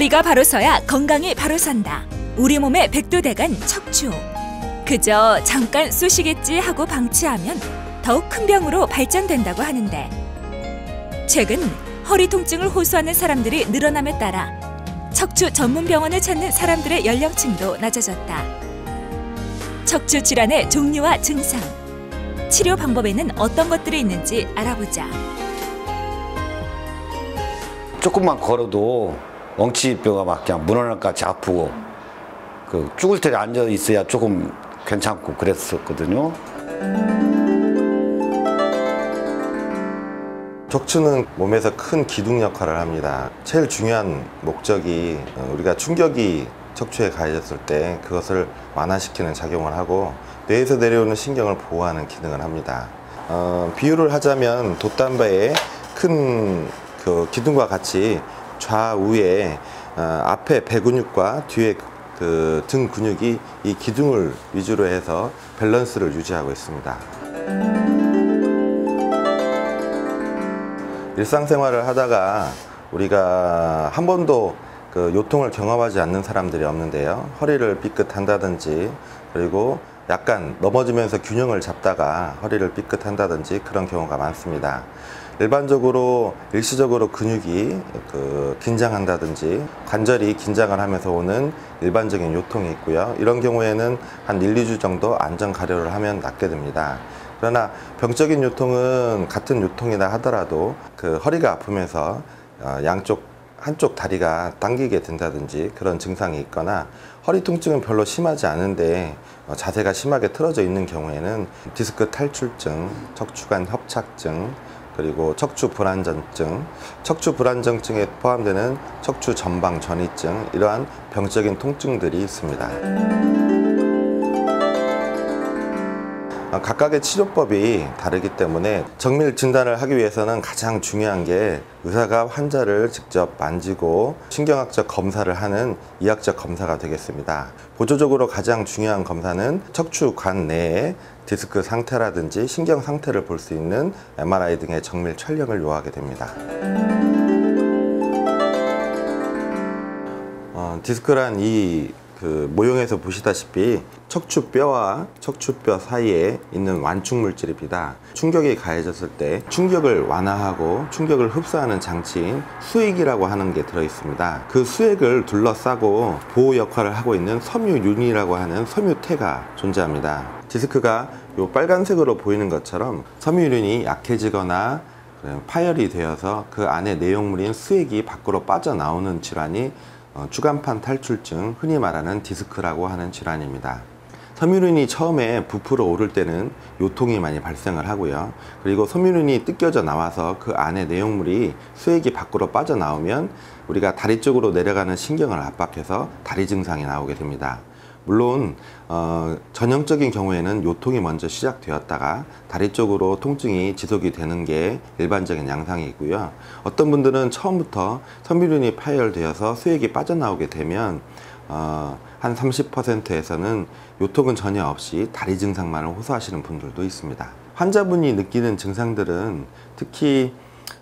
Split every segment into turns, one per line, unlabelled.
허리가 바로 서야 건강이 바로 산다. 우리 몸의 백두대간 척추. 그저 잠깐 쑤시겠지 하고 방치하면 더욱 큰 병으로 발전된다고 하는데 최근 허리 통증을 호소하는 사람들이 늘어남에 따라 척추 전문 병원을 찾는 사람들의 연령층도 낮아졌다. 척추 질환의 종류와 증상, 치료 방법에는 어떤 것들이 있는지 알아보자.
조금만 걸어도 엉치뼈가 막 그냥 문어날같이 아프고 그 죽을 때 앉아 있어야 조금 괜찮고 그랬었거든요.
척추는 몸에서 큰 기둥 역할을 합니다. 제일 중요한 목적이 어, 우리가 충격이 척추에 가해졌을 때 그것을 완화시키는 작용을 하고 뇌에서 내려오는 신경을 보호하는 기능을 합니다. 어, 비유를 하자면 돛담배의 큰 그 기둥과 같이 좌우에 어, 앞에 배 근육과 뒤에 그 등 근육이 이 기둥을 위주로 해서 밸런스를 유지하고 있습니다. 일상생활을 하다가 우리가 한 번도 그 요통을 경험하지 않는 사람들이 없는데요. 허리를 삐끗한다든지 그리고 약간 넘어지면서 균형을 잡다가 허리를 삐끗한다든지 그런 경우가 많습니다. 일반적으로 일시적으로 근육이 그 긴장한다든지 관절이 긴장을 하면서 오는 일반적인 요통이 있고요. 이런 경우에는 한 1, 2주 정도 안전 가려를 하면 낫게 됩니다. 그러나 병적인 요통은 같은 요통이다 하더라도 그 허리가 아프면서 어, 양쪽 한쪽 다리가 당기게 된다든지 그런 증상이 있거나 허리 통증은 별로 심하지 않은데 어, 자세가 심하게 틀어져 있는 경우에는 디스크 탈출증, 척추관 협착증, 그리고 척추 불안전증, 척추 불안정증에 포함되는 척추 전방 전이증 이러한 병적인 통증들이 있습니다. 어, 각각의 치료법이 다르기 때문에 정밀 진단을 하기 위해서는 가장 중요한 게 의사가 환자를 직접 만지고 신경학적 검사를 하는 이학적 검사가 되겠습니다. 보조적으로 가장 중요한 검사는 척추관 내에 디스크 상태라든지 신경 상태를 볼 수 있는 MRI 등의 정밀 촬영을 요하게 됩니다. 어, 디스크란 이 그 모형에서 보시다시피 척추뼈와 척추뼈 사이에 있는 완충 물질입니다. 충격이 가해졌을 때 충격을 완화하고 충격을 흡수하는 장치인 수액이라고 하는 게 들어 있습니다. 그 수액을 둘러싸고 보호 역할을 하고 있는 섬유윤이라고 하는 섬유태가 존재합니다. 디스크가 요 빨간색으로 보이는 것처럼 섬유윤이 약해지거나 파열이 되어서 그 안에 내용물인 수액이 밖으로 빠져나오는 질환이 어, 주간판 탈출증, 흔히 말하는 디스크라고 하는 질환입니다. 섬유륜이 처음에 부풀어 오를 때는 요통이 많이 발생을 하고요. 그리고 섬유륜이 뜯겨져 나와서 그 안에 내용물이 수액이 밖으로 빠져나오면 우리가 다리 쪽으로 내려가는 신경을 압박해서 다리 증상이 나오게 됩니다. 물론 어, 전형적인 경우에는 요통이 먼저 시작되었다가 다리 쪽으로 통증이 지속이 되는 게 일반적인 양상이 있고요. 어떤 분들은 처음부터 섬유륜이 파열되어서 수액이 빠져나오게 되면 어, 한 30%에서는 요통은 전혀 없이 다리 증상만을 호소하시는 분들도 있습니다. 환자분이 느끼는 증상들은 특히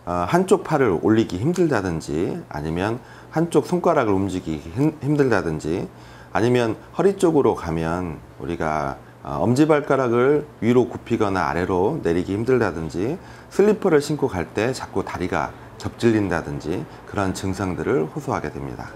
어, 한쪽 팔을 올리기 힘들다든지 아니면 한쪽 손가락을 움직이기 힘들다든지 아니면 허리 쪽으로 가면 우리가 어, 엄지발가락을 위로 굽히거나 아래로 내리기 힘들다든지 슬리퍼를 신고 갈 때 자꾸 다리가 접질린다든지 그런 증상들을 호소하게 됩니다.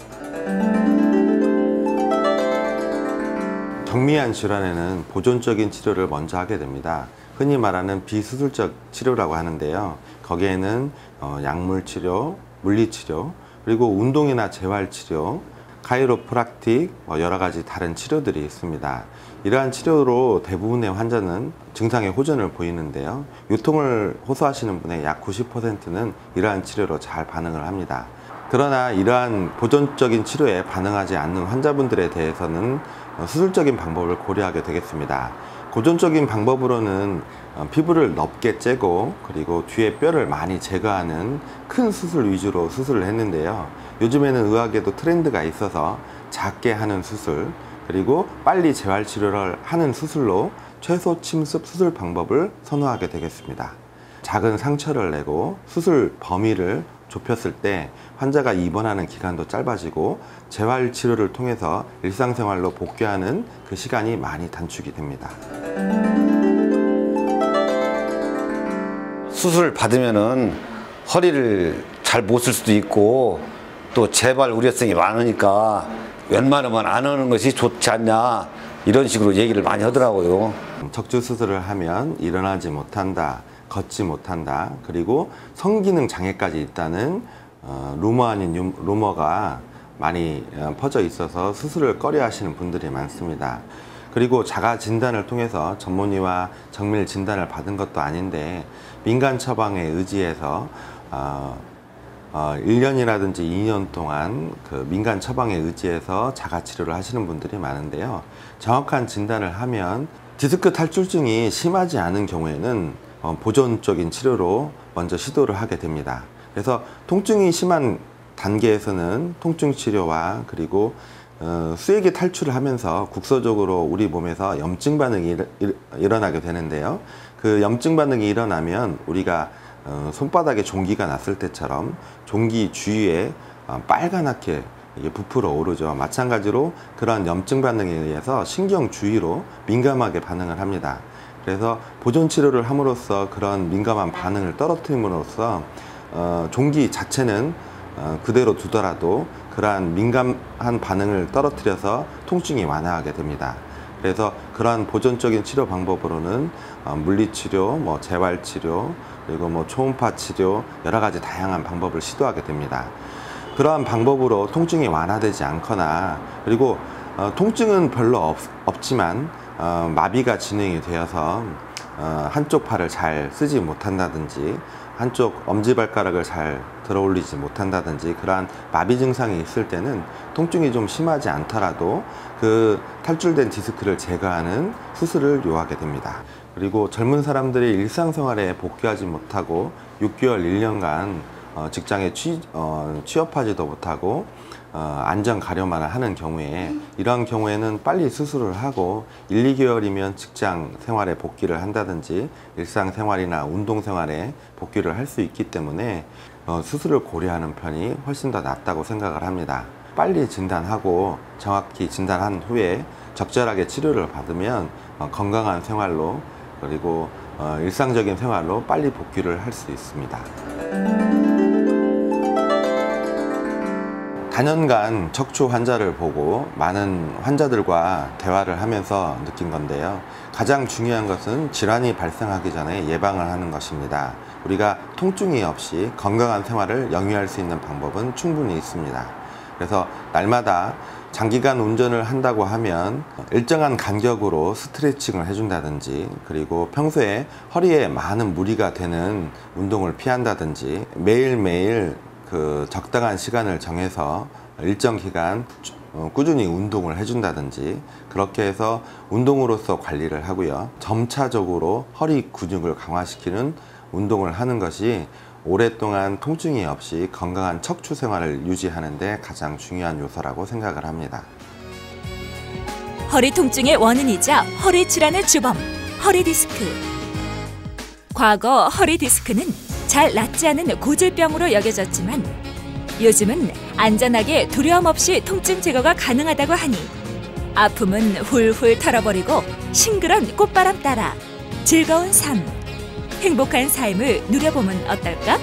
경미한 질환에는 보존적인 치료를 먼저 하게 됩니다. 흔히 말하는 비수술적 치료라고 하는데요. 거기에는 어, 약물 치료, 물리 치료, 그리고 운동이나 재활 치료, 카이로프락틱 뭐 여러 가지 다른 치료들이 있습니다. 이러한 치료로 대부분의 환자는 증상의 호전을 보이는데요. 유통을 호소하시는 분의 약 90%는 이러한 치료로 잘 반응을 합니다. 그러나 이러한 보존적인 치료에 반응하지 않는 환자분들에 대해서는 수술적인 방법을 고려하게 되겠습니다. 고전적인 방법으로는 어, 피부를 넓게 째고 그리고 뒤에 뼈를 많이 제거하는 큰 수술 위주로 수술을 했는데요. 요즘에는 의학에도 트렌드가 있어서 작게 하는 수술 그리고 빨리 재활 치료를 하는 수술로 최소 침습 수술 방법을 선호하게 되겠습니다. 작은 상처를 내고 수술 범위를 좁혔을 때 환자가 입원하는 기간도 짧아지고 재활 치료를 통해서 일상생활로 복귀하는 그 시간이 많이 단축이 됩니다.
수술 받으면은 허리를 잘 못 쓸 수도 있고 또 재발 우려성이 많으니까 웬만하면 안 하는 것이 좋지 않냐 이런 식으로 얘기를 많이 하더라고요.
척추 수술을 하면 일어나지 못한다, 걷지 못한다, 그리고 성기능 장애까지 있다는 어, 루머 아닌 유- 루머가 많이 어, 퍼져 있어서 수술을 꺼려 하시는 분들이 많습니다. 그리고 자가 진단을 통해서 전문의와 정밀 진단을 받은 것도 아닌데 민간 처방에 의지해서 어, 어, 1년이라든지 2년 동안 그 민간 처방에 의지해서 자가 치료를 하시는 분들이 많은데요. 정확한 진단을 하면 디스크 탈출증이 심하지 않은 경우에는 어, 보존적인 치료로 먼저 시도를 하게 됩니다. 그래서 통증이 심한 단계에서는 통증 치료와 그리고 어, 수액이 탈출을 하면서 국소적으로 우리 몸에서 염증 반응이 일, 일, 일어나게 되는데요. 그 염증 반응이 일어나면 우리가 어, 손바닥에 종기가 났을 때처럼 종기 주위에 어, 빨간하게 부풀어 오르죠. 마찬가지로 그런 염증 반응에 의해서 신경 주위로 민감하게 반응을 합니다. 그래서 보존 치료를 함으로써 그런 민감한 반응을 떨어뜨림으로써 어, 종기 자체는 어, 그대로 두더라도 그러한 민감한 반응을 떨어뜨려서 통증이 완화하게 됩니다. 그래서 그러한 보존적인 치료 방법으로는 어, 물리치료, 뭐 재활치료, 그리고 뭐 초음파 치료 여러 가지 다양한 방법을 시도하게 됩니다. 그러한 방법으로 통증이 완화되지 않거나 그리고 어, 통증은 별로 없, 없지만 어, 마비가 진행이 되어서 어, 한쪽 팔을 잘 쓰지 못한다든지 한쪽 엄지발가락을 잘 들어 올리지 못한다든지 그러한 마비 증상이 있을 때는 통증이 좀 심하지 않더라도 그 탈출된 디스크를 제거하는 수술을 요하게 됩니다. 그리고 젊은 사람들이 일상생활에 복귀하지 못하고 6개월, 1년간 어, 직장에 취, 어, 취업하지도 못하고 어, 안전 가려만 하는 경우에 이런 경우에는 빨리 수술을 하고 1, 2개월이면 직장 생활에 복귀를 한다든지 일상 생활이나 운동 생활에 복귀를 할 수 있기 때문에 어, 수술을 고려하는 편이 훨씬 더 낫다고 생각을 합니다. 빨리 진단하고 정확히 진단한 후에 적절하게 치료를 받으면 어, 건강한 생활로 그리고 어, 일상적인 생활로 빨리 복귀를 할 수 있습니다. 단연간 척추 환자를 보고 많은 환자들과 대화를 하면서 느낀 건데요. 가장 중요한 것은 질환이 발생하기 전에 예방을 하는 것입니다. 우리가 통증이 없이 건강한 생활을 영위할 수 있는 방법은 충분히 있습니다. 그래서 날마다 장기간 운전을 한다고 하면 일정한 간격으로 스트레칭을 해준다든지 그리고 평소에 허리에 많은 무리가 되는 운동을 피한다든지 매일매일 그 적당한 시간을 정해서 일정 기간 주- 어, 꾸준히 운동을 해준다든지 그렇게 해서 운동으로서 관리를 하고요. 점차적으로 허리 근육을 강화시키는 운동을 하는 것이 오랫동안 통증이 없이 건강한 척추 생활을 유지하는 데 가장 중요한 요소라고 생각을 합니다.
허리 통증의 원인이자 허리 질환의 주범 허리 디스크. 과거 허리 디스크는 잘 낫지 않은 고질병으로 여겨졌지만 요즘은 안전하게 두려움 없이 통증 제거가 가능하다고 하니 아픔은 훌훌 털어버리고 싱그런 꽃바람 따라 즐거운 삶, 행복한 삶을 누려보면 어떨까?